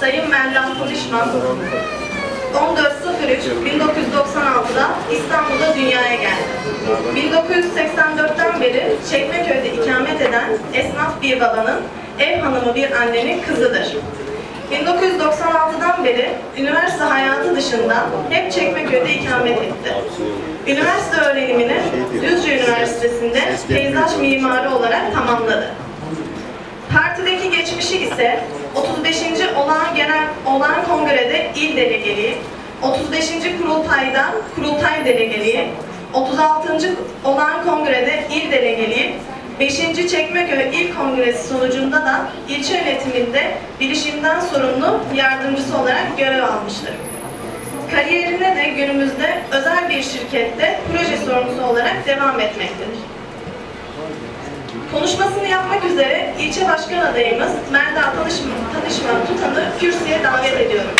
Sayın Merlan Konuşman 14.03.1996'da İstanbul'da dünyaya geldi. 1984'ten beri Çekmeköy'de ikamet eden esnaf bir babanın, ev hanımı bir annenin kızıdır. 1996'dan beri üniversite hayatı dışında hep Çekmeköy'de ikamet etti. Üniversite öğrenimini Düzce Üniversitesi'nde peyzaj mimarı olarak tamamladı. Partideki geçmişi ise 35. olağan genel olağan kongrede il delegeliği, 35. kurultayda kurultay delegeliği, 36. olağan kongrede il delegeliği, 5. Çekmeköy İl Kongresi sonucunda da ilçe yönetiminde bilişimden sorumlu yardımcısı olarak görev almıştır. Kariyerine de günümüzde özel bir şirkette proje sorumlusu olarak devam etmektedir. Konuşmasını yapmak üzere ilçe başkan adayımız Melda Tanışma, Tanışma Tutan'ı kürsüye davet ediyorum.